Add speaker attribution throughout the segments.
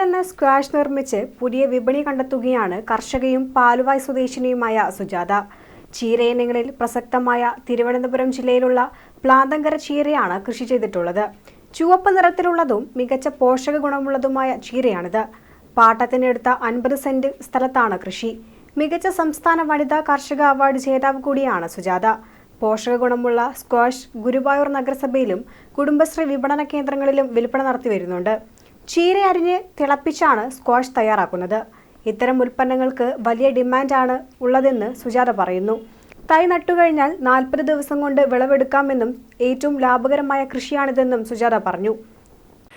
Speaker 1: നിന്ന് സ്ക്വാഷ് നിർമ്മിച്ച് പുതിയ വിപണി കണ്ടെത്തുകയാണ് കർഷകയും പാലുവായ് സ്വദേശിനിയുമായ സുജാത. ചീരയിനങ്ങളിൽ പ്രസക്തമായ തിരുവനന്തപുരം ജില്ലയിലുള്ള പ്ലാന്തങ്കര ചീരയാണ് കൃഷി ചെയ്തിട്ടുള്ളത്. ചുവപ്പ് നിറത്തിലുള്ളതും മികച്ച പോഷക ഗുണമുള്ളതുമായ ചീരയാണിത്. പാട്ടത്തിനെടുത്ത അൻപത് സെന്റ് സ്ഥലത്താണ് കൃഷി. മികച്ച സംസ്ഥാന വനിതാ കർഷക അവാർഡ് ജേതാവ് കൂടിയാണ് സുജാത. പോഷക ഗുണമുള്ള സ്ക്വാഷ് ഗുരുവായൂർ നഗരസഭയിലും കുടുംബശ്രീ വിപണന കേന്ദ്രങ്ങളിലും വിൽപ്പന നടത്തി വരുന്നുണ്ട്. ചീര അരിഞ്ഞ് തിളപ്പിച്ചാണ് സ്ക്വാഷ് തയ്യാറാക്കുന്നത്. ഇത്തരം ഉൽപ്പന്നങ്ങൾക്ക് വലിയ ഡിമാൻഡാണ് ഉള്ളതെന്ന് സുജാത പറയുന്നു. തൈ നട്ടുകഴിഞ്ഞാൽ നാൽപ്പത് ദിവസം കൊണ്ട് വിളവെടുക്കാമെന്നും ഏറ്റവും ലാഭകരമായ കൃഷിയാണിതെന്നും സുജാത പറഞ്ഞു.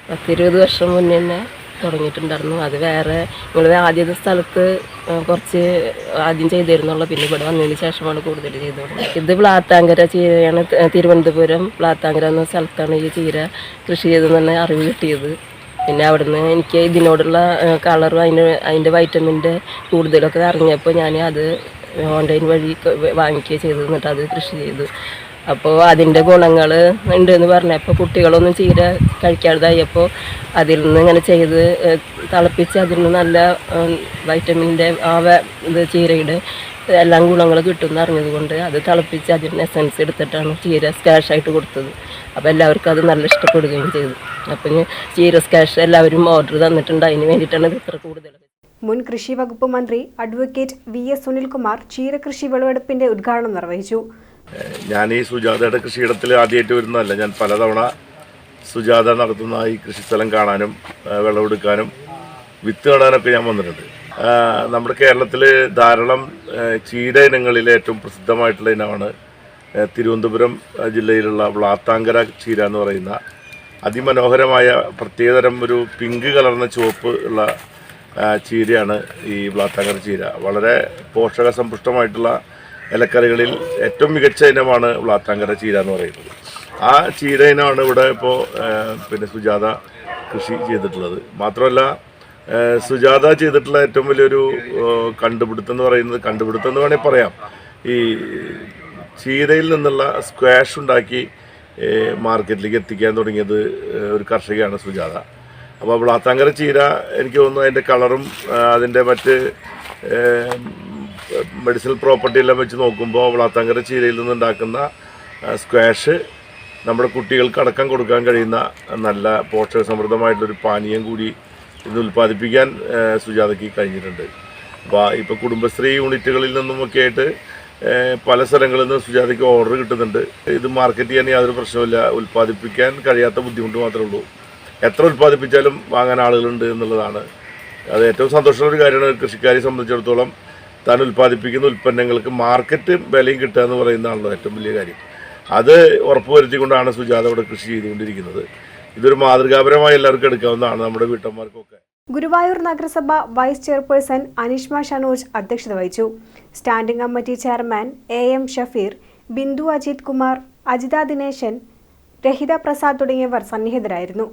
Speaker 2: പത്തിരുപത് വർഷം മുന്നേ തന്നെ തുടങ്ങിയിട്ടുണ്ടായിരുന്നു. അത് വേറെ നിങ്ങൾ ആദ്യത്തെ സ്ഥലത്ത് കുറച്ച് ആദ്യം ചെയ്തിരുന്നുള്ള. പിന്നെ ഇവിടെ വന്നതിന് ശേഷമാണ് കൂടുതൽ ചെയ്തത് ഇത് പ്ലാത്താങ്കര ചീരയാണ്. തിരുവനന്തപുരം പ്ലാത്താങ്കര എന്ന സ്ഥലത്താണ് ഈ ചീര കൃഷി ചെയ്തതെന്ന് അറിവ് കിട്ടിയത്. പിന്നെ അവിടുന്ന് എനിക്ക് ഇതിനോടുള്ള കളറും അതിന് അതിന്റെ വൈറ്റമിന്റെ കൂടുതലൊക്കെ അറിഞ്ഞപ്പോൾ ഞാൻ അത് ഓൺലൈൻ വഴി വാങ്ങിക്കുക ചെയ്തു എന്നിട്ട് അത് കൃഷി ചെയ്തു. അപ്പോൾ അതിന്റെ ഗുണങ്ങൾ ഉണ്ടെന്ന് പറഞ്ഞപ്പോൾ കുട്ടികളൊന്നും ചീര കഴിക്കാതായപ്പോൾ അതിൽ നിന്ന് ഇങ്ങനെ ചെയ്ത് തിളപ്പിച്ച് അതിൽ നിന്ന് നല്ല വൈറ്റമിന്റെ ആ ഇത് ചീരയുടെ എല്ലാം ഗുണങ്ങൾ കിട്ടുമെന്ന് അറിഞ്ഞതുകൊണ്ട് അത് തിളപ്പിച്ച് അതിന്റെ എസൻസ് എടുത്തിട്ടാണ് ചീര സ്കാഷായിട്ട് കൊടുത്തത്. അപ്പോൾ എല്ലാവർക്കും അത് നല്ല ഇഷ്ടപ്പെടുകയും ചെയ്തു. അപ്പം സീരിയസ് ക്യാഷ് എല്ലാവരും ഓർഡർ തന്നിട്ടുണ്ട്. അതിന് വേണ്ടിയിട്ടാണ് ഇത് ഇത്ര കൂടുതൽ.
Speaker 1: മുൻ കൃഷി വകുപ്പ് മന്ത്രി അഡ്വക്കേറ്റ് വി എസ് സുനിൽകുമാർ ചീരകൃഷി വിളവെടുപ്പിന്റെ ഉദ്ഘാടനം നിർവഹിച്ചു.
Speaker 3: ഞാൻ ഈ സുജാതയുടെ കൃഷിയിടത്തിൽ ആദ്യമായിട്ട് വരുന്നതല്ല. ഞാൻ പലതവണ സുജാത നടത്തുന്ന ഈ കൃഷിസ്ഥലം കാണാനും വിളവെടുക്കാനും വിത്ത് കാണാനൊക്കെ ഞാൻ വന്നിട്ടുണ്ട്. നമ്മുടെ കേരളത്തിൽ ധാരാളം ചീര ഇനങ്ങളിലെ ഏറ്റവും പ്രസിദ്ധമായിട്ടുള്ള ഇനമാണ് തിരുവനന്തപുരം ജില്ലയിലുള്ള വ്ളാത്താങ്കര ചീര എന്ന് പറയുന്ന അതിമനോഹരമായ പ്രത്യേകതരം ഒരു പിങ്ക് കലർന്ന ചുവപ്പ് ഉള്ള ചീരയാണ് ഈ ബ്ലാത്താങ്കർ ചീര. വളരെ പോഷക സമ്പുഷ്ടമായിട്ടുള്ള ഇലക്കറികളിൽ ഏറ്റവും മികച്ച ഇനമാണ് ബ്ലാത്താങ്കര ചീര എന്ന് പറയുന്നത്. ആ ചീര ഇനമാണ് ഇവിടെ ഇപ്പോൾ പിന്നെ സുജാത കൃഷി ചെയ്തിട്ടുള്ളത്. മാത്രമല്ല സുജാത ചെയ്തിട്ടുള്ള ഏറ്റവും വലിയൊരു കണ്ടുപിടുത്തം എന്ന് പറയുന്നത് കണ്ടുപിടുത്തം എന്ന് വേണമെങ്കിൽ പറയാം. ഈ ചീരയിൽ നിന്നുള്ള സ്ക്വാഷ് ഉണ്ടാക്കി മാർക്കറ്റിലേക്ക് എത്തിക്കാൻ തുടങ്ങിയത് ഒരു കർഷകയാണ് സുജാത. അപ്പോൾ വിളാത്താങ്കര ചീര എനിക്ക് തോന്നുന്നു അതിന്റെ കളറും അതിന്റെ മറ്റ് മെഡിസിനൽ പ്രോപ്പർട്ടി എല്ലാം വെച്ച് നോക്കുമ്പോൾ വിളാത്താങ്കര ചീരയിൽ നിന്നുണ്ടാക്കുന്ന സ്ക്വാഷ് നമ്മുടെ കുട്ടികൾക്ക് അടക്കം കൊടുക്കാൻ കഴിയുന്ന നല്ല പോഷക സമൃദ്ധമായിട്ടുള്ളൊരു പാനീയം കൂടി ഇത് ഉൽപ്പാദിപ്പിക്കാൻ സുജാതയ്ക്ക് കഴിഞ്ഞിട്ടുണ്ട്. അപ്പോൾ ഇപ്പോൾ കുടുംബശ്രീ യൂണിറ്റുകളിൽ നിന്നുമൊക്കെ ആയിട്ട് പല സ്ഥലങ്ങളിൽ നിന്ന് സുജാതയ്ക്ക് ഓർഡർ കിട്ടുന്നുണ്ട്. ഇത് മാർക്കറ്റ് ചെയ്യാൻ യാതൊരു പ്രശ്നമില്ല ഉൽപ്പാദിപ്പിക്കാൻ കഴിയാത്ത ബുദ്ധിമുട്ട് മാത്രമേ ഉള്ളൂ. എത്ര ഉൽപ്പാദിപ്പിച്ചാലും വാങ്ങാൻ ആളുകളുണ്ട് എന്നുള്ളതാണ്. അത് ഏറ്റവും സന്തോഷമുള്ള ഒരു കാര്യമാണ്. കൃഷിക്കാരെ സംബന്ധിച്ചിടത്തോളം താൻ ഉൽപ്പാദിപ്പിക്കുന്ന ഉൽപ്പന്നങ്ങൾക്ക് മാർക്കറ്റ് വിലയും കിട്ടുക എന്ന് പറയുന്നതാണല്ലോ ഏറ്റവും വലിയ കാര്യം. അത് ഉറപ്പുവരുത്തിക്കൊണ്ടാണ് സുജാത ഇവിടെ കൃഷി ചെയ്തുകൊണ്ടിരിക്കുന്നത്. ഇതൊരു മാതൃകാപരമായി എല്ലാവർക്കും എടുക്കാവുന്നതാണ് നമ്മുടെ വീട്ടമ്മമാർക്കൊക്കെ.
Speaker 1: ഗുരുവായൂർ നഗരസഭ വൈസ് ചെയർപേഴ്സൺ അനിഷ്മ ഷനോജ് അധ്യക്ഷത വഹിച്ചു. Standing committee chairman A M Shafeer Bindu Ajith Kumar Ajitha Dineshan Rahitha Prasad തുടങ്ങിയവർ സന്നിഹിതരായിരുന്നു.